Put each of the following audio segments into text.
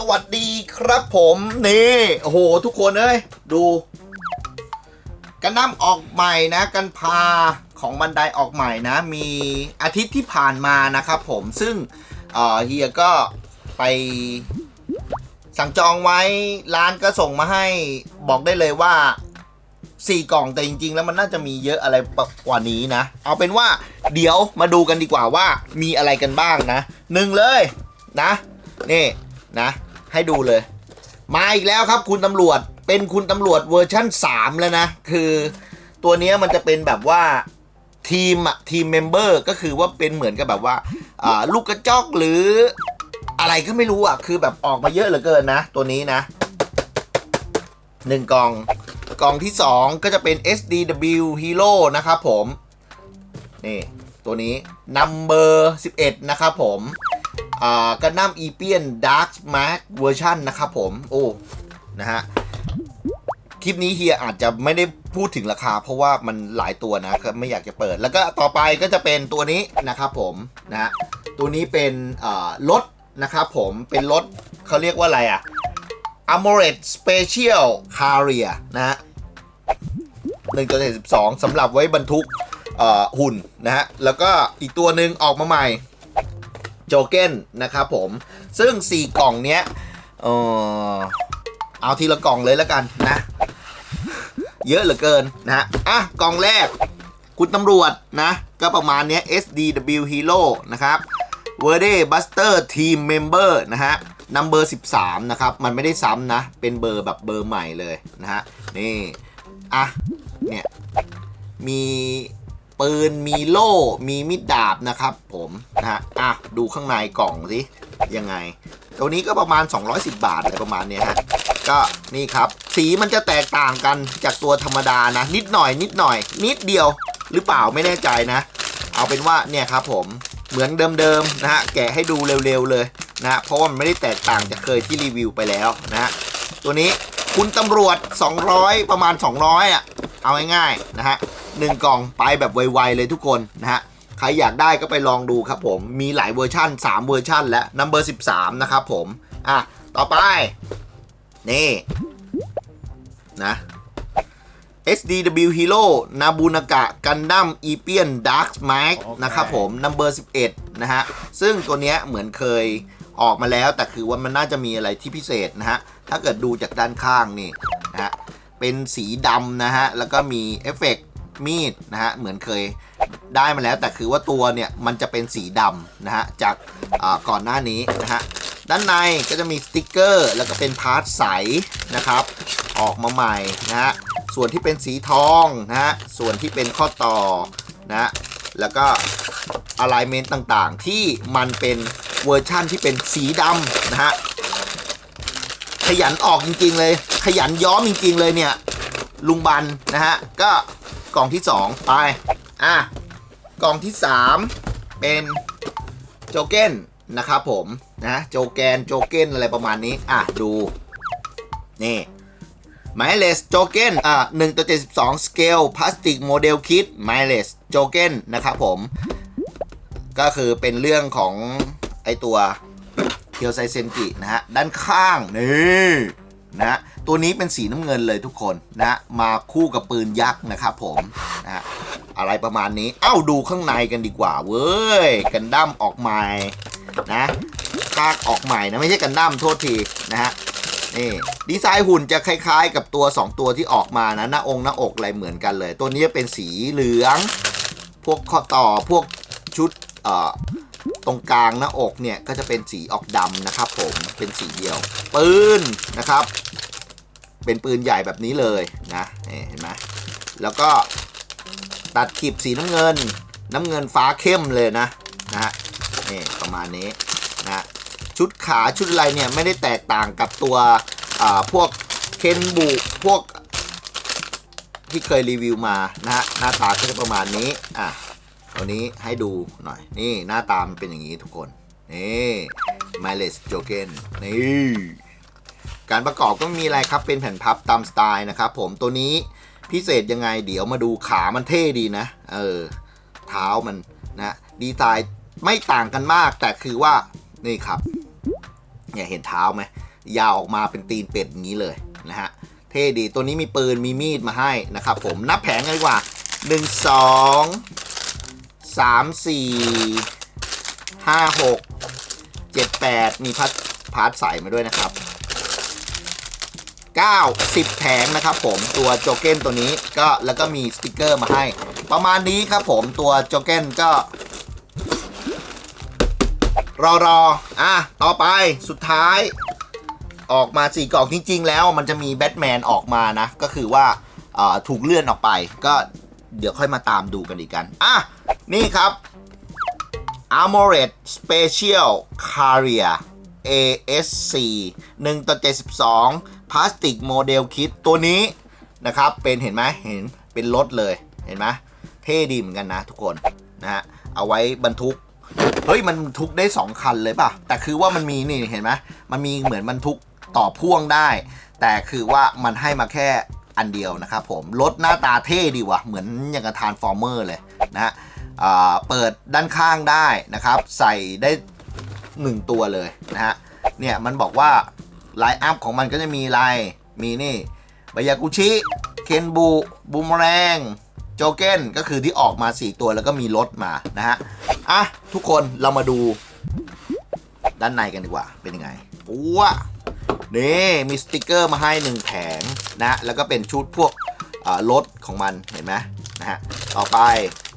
สวัสดีครับผมนี่โอ้โห ทุกคนเอ้ยดูกันน้ำออกใหม่นะ กันพาของบันไดออกใหม่นะ มีอาทิตย์ที่ผ่านมานะครับผมซึ่งเฮียก็ไปสั่งจองไว้ร้านก็ส่งมาให้บอกได้เลยว่าสี่กล่องแต่จริง ๆ แล้วมันน่าจะมีเยอะอะไรกว่านี้นะ เอาเป็นว่าเดี๋ยวมาดูกันดีกว่าว่ามีอะไรกันบ้างนะหนึ่งเลยนะ นี่นะ ให้ดูเลย มาอีกแล้วครับคุณตำรวจเป็นคุณตำรวจเวอร์ชั่น 3 แล้วนะ คือตัวนี้มันจะเป็นแบบว่าทีมอะทีมเมมเบอร์ก็คือว่าเป็นเหมือนกับแบบว่าลูกกระจอกหรืออะไรก็ไม่รู้อะคือแบบออกมาเยอะเหลือเกินนะ ตัวนี้นะหนึ่งกล่องกล่องที่ 2 ก็จะเป็น SDW Hero นะครับผม นี่ ตัวนี้ Number 11 นะครับผม กันนัมอีเปียนดาร์ m มาร์ v เวอร์ชันนะครับผม โอ้ นะฮะ คลิปนี้เฮียอาจจะไม่ได้พูดถึงราคา เพราะว่ามันหลายตัวนะไม่อยากจะเปิด แล้วก็ต่อไปก็จะเป็นตัวนี้นะครับผมนะตัวนี้เป็นรถนะครับผมเป็นรถเขาเรียกว่าอะไรอะ a m o r e t Special Carrier นะฮะ1ตัว12สำหรับไว้บรรทุกหุ่นนะฮะแล้วก็อีกตัวหนึ่งออกมาใหม่ โจเก้นนะครับผม ซึ่ง 4 กล่องเนี้ยเออเอาทีละกล่องเลยแล้วกันนะ เยอะเหลือเกินนะอะกล่องแรก คุณตำรวจนะ ก็ประมาณเนี้ย SDW Hero นะครับ v e r d e Buster Team Member นะฮะ number 13 นะครับ มันไม่ได้ซ้ำนะ เป็นเบอร์แบบเบอร์ใหม่เลยนะฮะ นี่ อะ เนี่ย มี ปืนมีโล่มีมิดดาบนะครับผมนะฮะอะดูข้างในกล่องสิยังไง ตัวนี้ก็ประมาณ 210 บาทอะไรประมาณเนี้ยฮะก็นี่ครับ สีมันจะแตกต่างกันจากตัวธรรมดานะ นิดหน่อย นิดหน่อย นิดเดียวหรือเปล่าไม่แน่ใจนะ เอาเป็นว่าเนี่ยครับผมเหมือนเดิมๆนะฮะแกะให้ดูเร็วๆเลยนะ เพราะว่ามันไม่ได้แตกต่างจากเคยที่รีวิวไปแล้วนะฮะตัวนี้คุณตำรวจ 200 ประมาณ 200อะเอาง่ายๆนะฮะ หนึ่งกล่องไปแบบไวๆเลยทุกคนนะฮะใครอยากได้ก็ไปลองดูครับผม มีหลายเวอร์ชั่น 3 เวอร์ชั่นและ number 13 นะครับผม อะ ต่อไป นี่ นะ SDW Hero นาบูนากะกันดั้มอีเปียนดาร์ m มาร์โอเคนะครับผม number 11 นะฮะ ซึ่งตัวเนี้ยเหมือนเคยออกมาแล้วแต่คือว่ามันน่าจะมีอะไรที่พิเศษนะฮะ ถ้าเกิดดูจากด้านข้างนี่นะฮะ เป็นสีดำนะฮะ แล้วก็มีเอฟเฟกต์ มีดนะฮะเหมือนเคยได้มาแล้วแต่คือว่าตัวเนี่ยมันจะเป็นสีดำนะฮะจากก่อนหน้านี้นะฮะด้านในก็จะมีสติกเกอร์ แล้วก็เป็นพาร์ทใสนะครับ ออกมาใหม่นะฮะส่วนที่เป็นสีทองนะฮะส่วนที่เป็นข้อต่อนะฮะแล้วก็ alignment ต่างๆ ที่มันเป็นเวอร์ชั่นที่เป็นสีดำนะฮะขยันออกจริงๆเลย ขยันย้อมจริงๆเลยเนี่ยลุงบันนะฮะก็ กล่องที่ 2 ไป อะ กล่องที่ 3 เป็นโจเก้นนะครับผมนะโจแกนโจเก้นอะไรประมาณนี้ อะ ดู นี่ไมเลสโจเก้นอะ1ต่อ72สเกลพลาสติกโมเดลคิดไมเลสโจเก้นนะครับผม ก็คือเป็นเรื่องของไอตัวเคียวไซเซนกินะฮะ ด้านข้าง นี่ นะฮะตัวนี้เป็นสีน้ำเงินเลยทุกคนนะฮะมาคู่กับปืนยักษ์นะครับผมนะฮะอะไรประมาณนี้ เอ้าดูข้างในกันดีกว่าเว้ยกันดั้มออกใหม่นะภาคออกใหม่นะไม่ใช่กันดั้มโทษทีนะฮะนี่ดีไซน์หุ่นจะคล้ายๆ กับตัว 2 ตัวที่ออกมานะหน้าองค์หน้าอกอะไรเหมือนกันเลย ตัวนี้จะเป็นสีเหลือง พวกข้อต่อพวกชุดเอ่อ ตรงกลางหน้าอกเนี่ยก็จะเป็นสีออกดำนะครับ ผมเป็นสีเดียวปืนนะครับ เป็นปืนใหญ่แบบนี้เลยนะเห็นไหมแล้วก็ตัดขีบสีน้ำเงิน น้ำเงินฟ้าเข้มเลยนะนะฮะนี่ประมาณนี้นะชุดขาชุดอะไรเนี่ยไม่ได้แตกต่างกับตัวอ่าพวกเคนบุพวกที่เคยรีวิวมานะฮะหน้าตาก็จะประมาณนี้อะ ตัวนี้ให้ดูหน่อย นี่หน้าตามันเป็นอย่างนี้ทุกคน นี่ไมเลสโจเกนนี่การประกอบก็ม่มีอะไรครับ เป็นแผ่นพับตามสไตล์นะครับผมตัวนี้พิเศษยังไง เดี๋ยวมาดูขามันเท่ดีนะ เออ เท้ามันนะดีไซน์ไม่ต่างกันมากแต่คือว่านี่ครับ เนี่ยเห็นเท้าไหมยาวออกมาเป็นตีนเป็ดอย่างนี้เลยนะฮะเท่ดีตัวนี้มีปืนมีมีดมาให้นะครับผมนับแผงกันดีกว่า 1 2 3 4 5 6 7 8มีพัดพาร์ทใส่มาด้วยนะครับ9 10แผงนะครับผมตัวโจเก้นตัวนี้ก็แล้วก็มีสติกเกอร์มาให้ ประมาณนี้ครับผมตัวโจเก้นก็ รอรออะต่อไปสุดท้าย ออกมาสี่กล่องจริง ๆ แล้วมันจะมีแบทแมนออกมานะ ก็คือว่าถูกเลื่อนออกไป ก็เดี๋ยวค่อยมาตามดูกันอีกกันอะ นี่ครับ Armored Special Carrier ASC 1ต่อ72พลาสติกโมเดลคิดตัวนี้นะครับ เป็นเห็นไหมเห็นเป็นรถเลยเห็นไหมเท่ดีเหมือนกันนะทุกคนนะฮะเอาไว้บรรทุก เฮ้ย มันบรรทุกได้ 2 คันเลยป่ะ แต่คือว่ามันมีนี่เห็นไหมมันมีเหมือนบรรทุกต่อพ่วงได้ แต่คือว่ามันให้มาแค่อันเดียวนะครับผมรถหน้าตาเท่ดีว่ะ เหมือนอย่างกับทานฟอร์เมอร์เลยนะฮะ เปิดด้านข้างได้นะครับ ใส่ได้ 1 ตัวเลยนะฮะเนี่ยมันบอกว่าไลน์อัพของมันก็จะมีอะไรมีนี่บายากุชิเคนบูบูมแรงโจเก้นก็คือที่ออกมา 4 ตัวแล้วก็มีรถมานะฮะอะทุกคนเรามาดูด้านในกันดีกว่าเป็นยังไงอ้วนี่มีสติกเกอร์มาให้หนึ่งแผงนะแล้วก็เป็นชุดพวกรถของมันเห็นไหมนะฮะต่อไป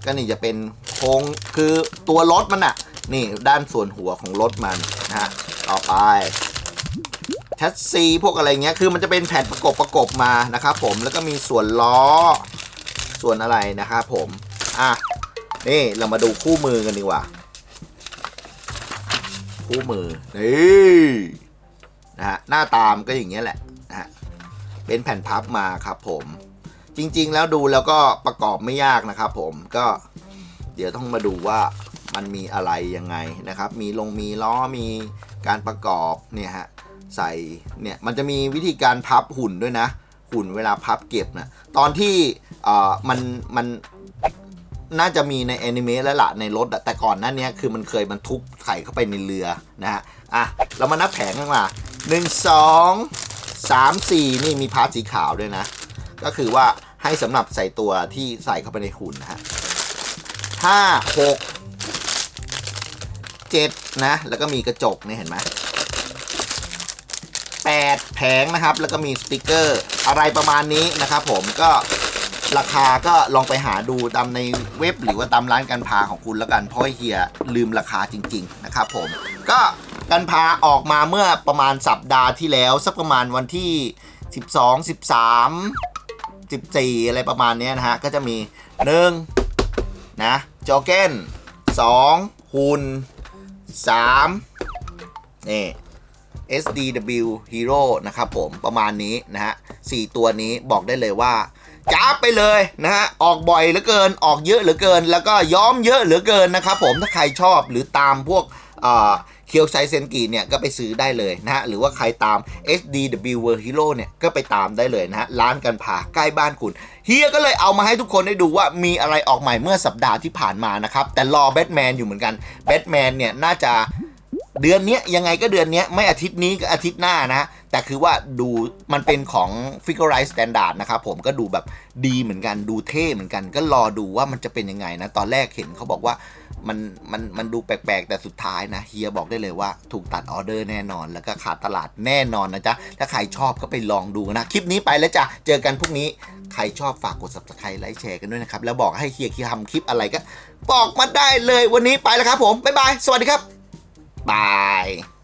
ก็นี่จะเป็นโครงคือตัวรถมันอะนี่ด้านส่วนหัวของรถมันนะฮะต่อไปแชสซีพวกอะไรเงี้ยคือมันจะเป็นแผ่นประกบประกบมานะครับผมแล้วก็มีส่วนล้อ ส่วนอะไรนะครับผมอะนี่เรามาดูคู่มือกันดีกว่า คู่มือนี่นะฮะหน้าตามก็อย่างเงี้ยแหละนะฮะเป็นแผ่นพับมาครับผม จริง ๆ แล้วดูแล้วก็ประกอบไม่ยากนะครับ ผมก็เดี๋ยวต้องมาดูว่ามันมีอะไรยังไงนะครับ มีลงมีล้อมีการประกอบเนี่ยฮะใส่เนี่ยมันจะมีวิธีการพับหุ่นด้วยนะ หุ่นเวลาพับเก็บนะตอนที่เอ่อมันมันน่าจะมีในแอนิเมะแล้วล่ะในรถแต่ก่อนหน้าเนี้ยคือมันเคยบรรทุกไข่เข้าไปในเรือนะฮะอะเรามานับแผงกันมาหนึ่งสองสามสี่นี่มีพาร์ทสีขาวด้วยนะ ก็คือว่า ให้สำหรับใส่ตัวที่ใส่เข้าไปในหุ่นนะฮะห้าหกเจ็ดนะ แล้วก็มีกระจกเนี่ยเห็นไหม8แผงนะครับ แล้วก็มีสติกเกอร์อะไรประมาณนี้นะครับผมก็ราคาก็ลองไปหาดูตามในเว็บหรือว่าตามร้านการพาของคุณแล้วกัน เพราะเฮียลืมราคาจริง ๆ นะครับผม ก็การพาออกมาเมื่อประมาณสัปดาห์ที่แล้ว สักประมาณวันที่ 12 13 14 อะไรประมาณนี้นะฮะ ก็จะมี 1 นะจอเก้น2 หุ่น 3 นี่ SDW Hero นะครับผมประมาณนี้นะฮะสี่ตัวนี้บอกได้เลยว่าจ้าไปเลยนะฮะออกบ่อยเหลือเกินออกเยอะเหลือเกิน แล้วก็ย้อมเยอะเหลือเกินนะครับผมถ้าใครชอบหรือตามพวกเคียวไซเซนกีเนี่ยก็ไปซื้อได้เลยนะฮะหรือว่าใครตาม SDW World Hero เนี่ยก็ไปตามได้เลยนะฮะร้านกันผ่าใกล้บ้านคุณเฮียก็เลยเอามาให้ทุกคนได้ดูว่ามีอะไรออกใหม่เมื่อสัปดาห์ที่ผ่านมานะครับแต่รอแบทแมนอยู่เหมือนกันแบทแมนเนี่ยน่าจะเดือนนี้ยังไงก็เดือนนี้ไม่อาทิตย์นี้ก็อาทิตย์หน้านะ แต่คือว่าดูมันเป็นของ Figure Standard นะครับผมก็ดูแบบดีเหมือนกันดูเท่เหมือนกัน ก็รอดูว่ามันจะเป็นยังไงนะ ตอนแรกเห็นเขาบอกว่า มันมันมันดูแปลกๆ แต่สุดท้ายนะเฮียบอกได้เลยว่าถูกตัดออเดอร์แน่นอน แล้วก็ขาดตลาดแน่นอนนะจ๊ะ ถ้าใครชอบก็ไปลองดูนะ คลิปนี้ไปแล้วจ้ะ เจอกันพรุ่งนี้ ใครชอบฝากกด subscribe ไลค์แชร์กันด้วยนะครับ แล้วบอกให้เฮียทำคลิปอะไรก็บอกมาได้เลยวันนี้ไปแล้วครับผมบ๊ายบายสวัสดีครับบาย